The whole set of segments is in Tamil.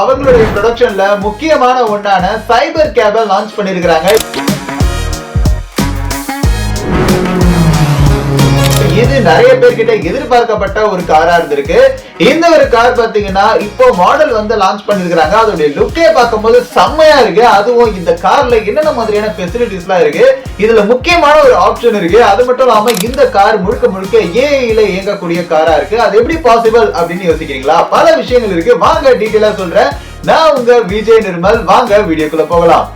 அவங்களுடைய ப்ரொடக்ஷன்ல முக்கியமான ஒன்றான சைபர் கேபை லான்ச் பண்ணிருக்கிறாங்க. நிறைய பேர்கிட்ட எதிர்பார்க்கப்பட்ட ஒரு காரா இருந்திருக்கு. இந்த ஒரு கார் பாத்தீங்கன்னா இப்போ மாடல் வந்து லான்ச் பண்ணிருக்காங்க அதோடைய லுக்கே பார்க்கும்போது செம்மையா இருக்கு. அதுவும் இந்த கார்ல என்னென்ன மாதிரியான ஃபெசிலிட்டிஸ் எல்லாம் இருக்கு? இதுல முக்கியமான ஒரு ஆப்ஷன் இருக்கு. அது மட்டும் இல்லாம இந்த கார் முழுக்க முழுக்க ஏஐல இயங்கக்கூடிய காரா இருக்கு. அது எப்படி பாசிபிள் அப்படின்னு யோசிக்கிறீங்களா? பல விஷயங்கள் இருக்கு. வாங்க டீட்டெயிலா சொல்றேன். நான் உங்க விஜய் நிர்மல். வாங்க வீடியோக்குள்ள போகலாம்.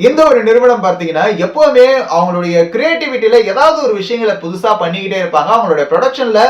இந்த ஒரு நிறுவனம் பார்த்தீங்கன்னா எப்போவுமே அவங்களுடைய கிரியேட்டிவிட்டியில ஏதாவது ஒரு விஷயங்களை புதுசா பண்ணிக்கிட்டே இருப்பாங்க. அவங்களுடைய ப்ரொடக்ஷன்ல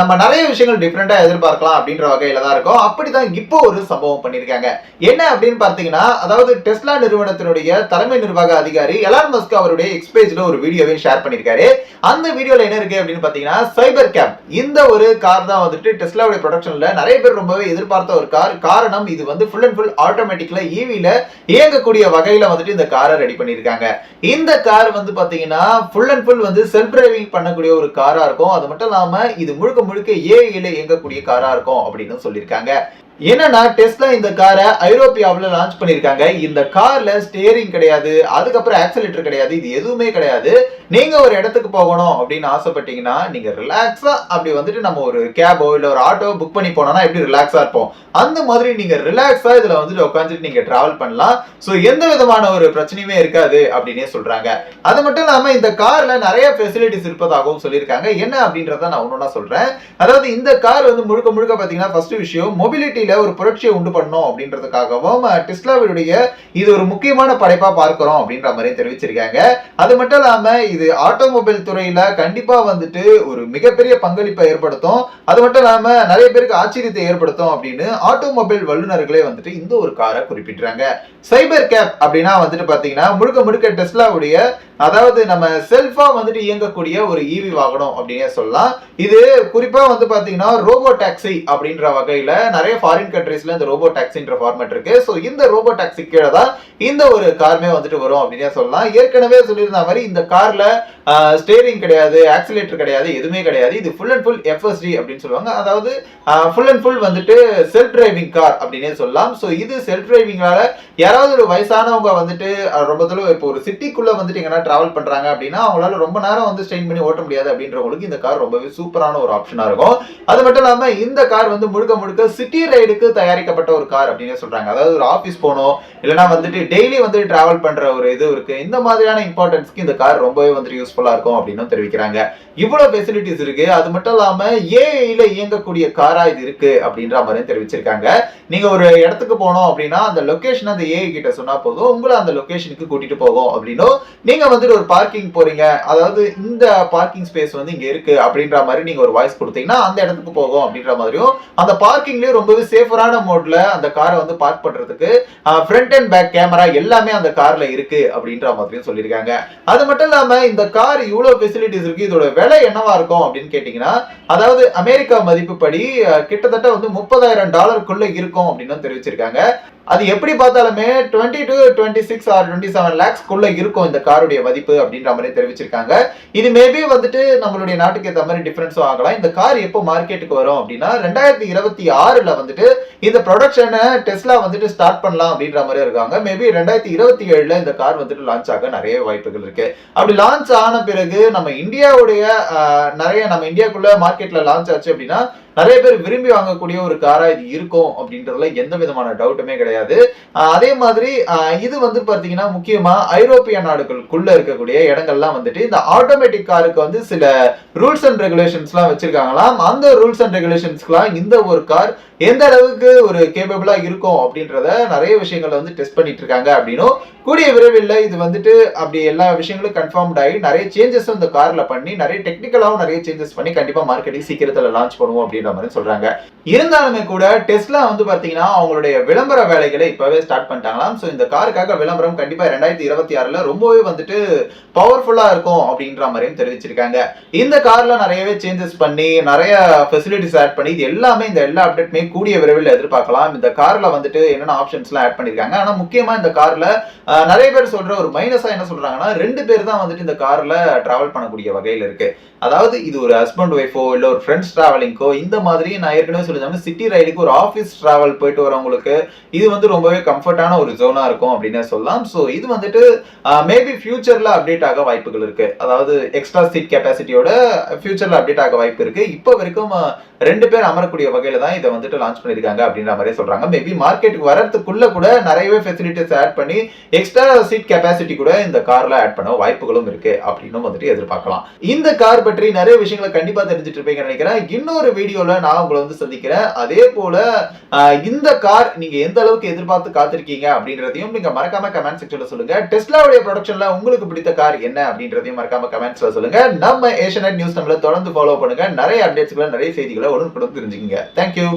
நம்ம நிறைய விஷயங்கள் டிஃப்ரெண்டா எதிர்பார்க்கலாம் அப்படின்ற வகையில தான் இருக்கும். அப்படிதான் இப்போ ஒரு சம்பவம் பண்ணியிருக்காங்க. என்ன அப்படின்னு பார்த்தீங்கன்னா அதாவது டெஸ்லா நிறுவனத்தினுடைய தலைமை நிர்வாக அதிகாரி எலான் மஸ்க் அவருடைய எக்ஸ்பேஜ்ல ஒரு வீடியோவையும் ஷேர் பண்ணியிருக்காரு. அந்த வீடியோல என்ன இருக்கு அப்படின்னு பார்த்தீங்கன்னா சைபர் கேப் இந்த ஒரு கார் தான் வந்துட்டு டெஸ்லாவுடைய ப்ரொடக்ஷன்ல நிறைய பேர் ரொம்பவே எதிர்பார்த்த ஒரு கார். காரணம் இது வந்து ஃபுல் அண்ட் ஃபுல் ஆட்டோமேட்டிக்ல ஈவில இயங்கக்கூடிய வகையில வந்துட்டு இந்த காரை ரெடி பண்ணியிருக்காங்க. இந்த கார் வந்து பாத்தீங்கன்னா ஃபுல் அண்ட் ஃபுல் வந்து செல்ஃப் டிரைவிங் பண்ணக்கூடிய ஒரு காரா இருக்கும். அது மட்டும் இல்லாம இது முழுக்க முழுக்க ஏஐயில் இயங்கக்கூடிய காரா இருக்கும் அப்படின்னு சொல்லியிருக்காங்க. என்னன்னா டெஸ்லா இந்த காரை ஐரோப்பியாவில் லான்ச் பண்ணியிருக்காங்க. இந்த கார்ல ஸ்டேரிங் கிடையாது அதுக்கப்புறம் ஆக்சலேட்டர் கிடையாது இது எதுவுமே கிடையாது. நீங்க ஒரு இடத்துக்கு போகணும் அப்படின்னு ஆசைப்பட்டீங்கன்னா நீங்க ரிலாக்ஸா அப்படி வந்துட்டு நம்ம ஒரு கேபோ இல்ல ஒரு ஆட்டோ புக் பண்ணி போனோம்னா எப்படி ரிலாக்ஸா இருப்போம்? அந்த மாதிரி நீங்க ரிலாக்ஸா இதுல வந்துட்டு உட்காந்துட்டு நீங்க டிராவல் பண்ணலாம். ஸோ எந்த விதமான ஒரு பிரச்சனையுமே இருக்காது அப்படின்னே சொல்றாங்க. அது மட்டும் இல்லாம இந்த கார்ல நிறைய ஃபெசிலிட்டிஸ் இருப்பதாகவும் சொல்லியிருக்காங்க. என்ன அப்படின்றத நான் ஒன்னொன்னா சொல்றேன். அதாவது இந்த கார் வந்து முழுக்க முழுக்க பாத்தீங்கன்னா ஃபர்ஸ்ட் விஷயம் மொபிலிட்டி மொபிலிட்டியில ஒரு புரட்சியை உண்டு பண்ணும் அப்படின்றதுக்காகவும் டெஸ்லாவினுடைய இது ஒரு முக்கியமான படைப்பாக பார்க்குறோம் அப்படின்ற மாதிரி தெரிவிச்சிருக்காங்க. அது மட்டும் இல்லாம இது ஆட்டோமொபைல் துறையில கண்டிப்பா வந்துட்டு ஒரு மிகப்பெரிய பங்களிப்பை ஏற்படுத்தும். அது மட்டும் இல்லாம நிறைய பேருக்கு ஆச்சரியத்தை ஏற்படுத்தும் அப்படின்னு ஆட்டோமொபைல் வல்லுநர்களே வந்துட்டு இந்த ஒரு காரை குறிப்பிட்டுறாங்க சைபர் கேப் அப்படின்னா வந்துட்டு பாத்தீங்கன்னா முழுக்க முழுக்க டெஸ்லாவுடைய அதாவது நம்ம செல்ஃபா வந்துட்டு இயங்கக்கூடிய ஒரு ஈவி வாகனம் அப்படின்னே சொல்லலாம். இது குறிப்பா வந்து பாத்தீங்கன்னா ரோபோ டாக்ஸி அப்படின்ற வகையில நிறைய ஃபாரின் கண்ட்ரீஸ்ல இந்த ரோபோ டாக்ஸின்ற ஃபார்மேட் இருக்கு. ஸோ இந்த ரோபோ டாக்ஸி கீழே தான் இந்த ஒரு காருமே வந்துட்டு வரும் அப்படின்னே சொல்லலாம். ஏற்கனவே சொல்லியிருந்த மாதிரி இந்த கார்ல ஸ்டேரிங் கிடையாது ஆக்சிலேட்டர் கிடையாது எதுவுமே கிடையாது. இது ஃபுல் அண்ட் ஃபுல் எஃப்எஸ்டி அப்படின்னு சொல்லுவாங்க. அதாவது ஃபுல் அண்ட் ஃபுல் வந்துட்டு செல்ஃப் டிரைவிங் கார் அப்படின்னே சொல்லலாம். ஸோ இது செல்ஃப் டிரைவிங்கால யாராவது ஒரு வயசானவங்க வந்துட்டு ரொம்ப தூரம் இப்போ ஒரு சிட்டிக்குள்ள வந்துட்டு எங்கன்னா டிராவல் பண்றாங்க அப்படின்னா அவங்களால ரொம்ப நேரம் வந்து ஸ்ட்ரெயின் பண்ணி ஓட்ட முடியாது அப்படின்றவங்களுக்கு இந்த கார் ரொம்பவே சூப்பரான ஒரு ஆப்ஷனா இருக்கும். அது மட்டும் இல்லாம இந்த கார் வந்து முழுக்க முழுக்க சிட்டி ரைடுக்கு தயாரிக்கப்பட்ட ஒரு கார் அப்படின்னு சொல்றாங்க. அதாவது ஒரு ஆஃபீஸ் போகணும் இல்லைன்னா வந்துட்டு டெய்லி வந்து டிராவல் பண்ற ஒரு இது இருக்கு. இந்த மாதிரியான இம்பார்ட்டன்ஸ்க்கு இந்த கார் ரொம்பவே வந்துட்டு யூஸ்ஃபுல்லா இருக்கும் அப்படின்னு தெரிவிக்கிறாங்க. இவ்வளவு ஃபெசிலிட்டிஸ் இருக்கு. அது மட்டும் இல்லாம ஏஐல இயங்கக்கூடிய காரா இது இருக்கு அப்படின்ற மாதிரி தெரிவிச்சிருக்காங்க. நீங்க ஒரு இடத்துக்கு போனோம் அப்படின்னா அந்த லொகேஷன் அந்த ஏஐ கிட்ட சொன்னா போதும். உங்களை அந்த லொகேஷனுக்கு கூட்டிட்டு போகும் அப்படின்னும். நீங்க வந்துட்டு ஒரு பார்க்கிங் போறீங்க. அதாவது இந்த பார்க்கிங் ஸ்பேஸ் வந்து இங்க இருக்கு அப்படின்ற மாதிரி நீங்க ஒரு வாய்ஸ் கொடுத்தீங்கன்னா அந்த இடத்துக்கு போகும் அப்படின்ற மாதிரியும் அந்த பார்க்கிங்லயும் ரொம்பவே சேஃபரான மோட்ல அந்த காரை வந்து பார்க் பண்றதுக்கு ஃப்ரண்ட் அண்ட் பேக் கேமரா எல்லாமே அந்த கார்ல இருக்கு அப்படின்ற மாதிரியும் சொல்லியிருக்காங்க. அது மட்டும் இல்லாம இந்த கார் இவ்வளவு ஃபெசிலிட்டிஸ் இருக்கு இதோட விலை என்னவா இருக்கும் அப்படின்னு கேட்டீங்கன்னா அதாவது அமெரிக்கா மதிப்புப்படி கிட்டத்தட்ட வந்து முப்பதாயிரம் டாலருக்குள்ள இருக்கும் அப்படின்னு தெரிவிச்சிருக்காங்க. அது எப்படி பார்த்தாலுமே twenty to twenty six or twenty seven லேக்ஸ்க்குள்ள இருக்கும் இந்த காருடைய மதிப்பு அப்படின்ற மாதிரி தெரிவிச்சிருக்காங்க. இது மேபி வந்துட்டு நம்மளுடைய நாட்டுக்கு ஏற்ற மாதிரி டிஃபரன்ஸும் ஆகலாம். இந்த கார் எப்போ மார்க்கெட்டுக்கு வரும் அப்படின்னா ரெண்டாயிரத்தி இருபத்தி ஆறுல வந்துட்டு இந்த ப்ரொடக்ஷனை டெஸ்லா வந்துட்டு ஸ்டார்ட் பண்ணலாம் அப்படின்ற மாதிரி இருக்காங்க. மேபி ரெண்டாயிரத்தி இருபத்தி ஏழுல இந்த கார் வந்துட்டு லான்ச் ஆக நிறைய வாய்ப்புகள் இருக்கு. அப்படி லான்ச் ஆன பிறகு நம்ம இந்தியாவுடைய நிறைய நம்ம இந்தியாக்குள்ள மார்க்கெட்ல லான்ச் ஆச்சு அப்படின்னா நிறைய பேர் விரும்பி வாங்கக்கூடிய ஒரு காரா இது இருக்கும் அப்படின்றதுல எந்த விதமான டவுட்டுமே கிடையாது. அதே மாதிரி இது வந்து பாத்தீங்கன்னா முக்கியமா ஐரோப்பிய நாடுகளுக்குள்ள இருக்கக்கூடிய இடங்கள்லாம் வந்துட்டு இந்த ஆட்டோமேட்டிக் காருக்கு வந்து சில ரூல்ஸ் அண்ட் ரெகுலேஷன்ஸ்லாம் வச்சிருக்காங்களாம். அந்த ரூல்ஸ் அண்ட் ரெகுலேஷன்ஸ்க்குலாம் இந்த ஒரு கார் எந்த அளவுக்கு ஒரு கேபபிளா இருக்கும் அப்படின்றத நிறைய விஷயங்களை வந்து டெஸ்ட் பண்ணிட்டு இருக்காங்க அப்படின்னும் கூடிய விரைவில் இது வந்துட்டு அப்படி எல்லா விஷயங்களும் கன்ஃபார்ம்ட் ஆகி நிறைய சேஞ்சஸ் இந்த கார்ல பண்ணி நிறைய டெக்னிக்கலாகவும் நிறைய சேஞ்சஸ் பண்ணி கண்டிப்பா மார்க்கெட்டிங் சீக்கிரத்துல லான்ச் பண்ணுவோம் அப்படின்னு மாதிரி சொல்றாங்க. இருந்தாலுமே கூட டெஸ்லா வந்து பாத்தீங்கன்னா அவங்களுடைய விளம்பர வேலைகளை இப்பவே ஸ்டார்ட் பண்ணிட்டாங்களாம். ஸோ இந்த காருக்காக விளம்பரம் கண்டிப்பா ரெண்டாயிரத்தி இருபத்தி ஆறுல ரொம்பவே வந்துட்டு பவர்ஃபுல்லா இருக்கும் அப்படின்ற மாதிரியும் தெரிவிச்சிருக்காங்க. இந்த கார்ல நிறையவே சேஞ்சஸ் பண்ணி நிறைய ஃபெசிலிட்டிஸ் ஆட் பண்ணி இது எல்லாமே இந்த எல்லா அப்டேட்டுமே கூடிய விரைவில் எதிர்பார்க்கலாம். இந்த கார்ல வந்துட்டு என்னென்ன ஆப்ஷன்ஸ்லாம் ஆட் பண்ணிருக்காங்க. ஆனா முக்கியமா இந்த கார்ல நிறைய பேர் சொல்ற ஒரு மைனஸா என்ன சொல்றாங்கன்னா ரெண்டு பேர் தான் வந்துட்டு இந்த கார்ல டிராவல் பண்ணக்கூடிய வகையில் இருக்கு. அதாவது இது ஒரு ஹஸ்பண்ட் ஒய்ஃபோ இல்ல ஒரு ஃப்ரெண்ட்ஸ் டிராவலிங்கோ இந்த மாதிரி நான் ஏற்கனவே சொல்லியிருந்தேன். சிட்டி ரைடுக்கு ஒரு ஆஃபீஸ் டிராவல் போயிட்டு வரவங்களுக்கு இது வந்து ரொம்பவே கம்ஃபர்டான ஒரு ஜோனா இருக்கும் அப்படின்னு சொல்லலாம். ஸோ இது வந்துட்டு மேபி ஃபியூச்சரில் அப்டேட் ஆக வாய்ப்புகள் இருக்கு. அதாவது எக்ஸ்ட்ரா சீட் கெப்பாசிட்டியோட ஃபியூச்சரில் அப்டேட் ஆக வாய்ப்பு இருக்கு. இப்போ வரைக்கும் ரெண்டு பேர் அமரக்கூடிய வகையில தான் இதை வந்துட்டு லான்ச் பண்ணிருக்காங்க அப்படின்ற மாதிரி சொல்றாங்க. மேபி மார்க்கெட்டுக்கு வரதுக்குள்ள கூட நிறையவே ஃபெசிலிட்டிஸ் ஆட் பண்ணி எக்ஸ்ட்ரா சீட் கெப்பாசிட்டி கூட இந்த கார்ல ஆட் பண்ண வாய்ப்புகளும் இருக்கு அப்படின்னு வந்துட்டு எதிர்பார்க்கலாம். இந்த கார் பற்றி நிறைய விஷயங்களை கண்டிப்பா தெரிஞ்சுட்டு இருப்பீங்கன்னு நினைக்கிறேன். இன்னொரு வீடியோல நான் உங்களை வந்து சந்திக்கிறேன். அதே போல இந்த கார் நீங்க எந்த அளவுக்கு எதிர்பார்த்து காத்திருக்கீங்க அப்படின்றதையும் நீங்க மறக்காம கமெண்ட் செக்ஷன்ல சொல்லுங்க. டெஸ்லாவுடைய ப்ரொடக்ஷன்ல உங்களுக்கு பிடித்த கார் என்ன அப்படின்றதையும் மறக்காம கமெண்ட்ஸ்ல சொல்லுங்க. நம்ம ஏஷியநெட் நியூஸ் நம்மள தொடர்ந்து ஃபாலோ பண்ணுங்க. நிறைய அப்டேட்ஸ்களை நிறைய செய்திகளை உடனுக்குடன் தெரிஞ்சுக்கங்க. தேங்க்யூ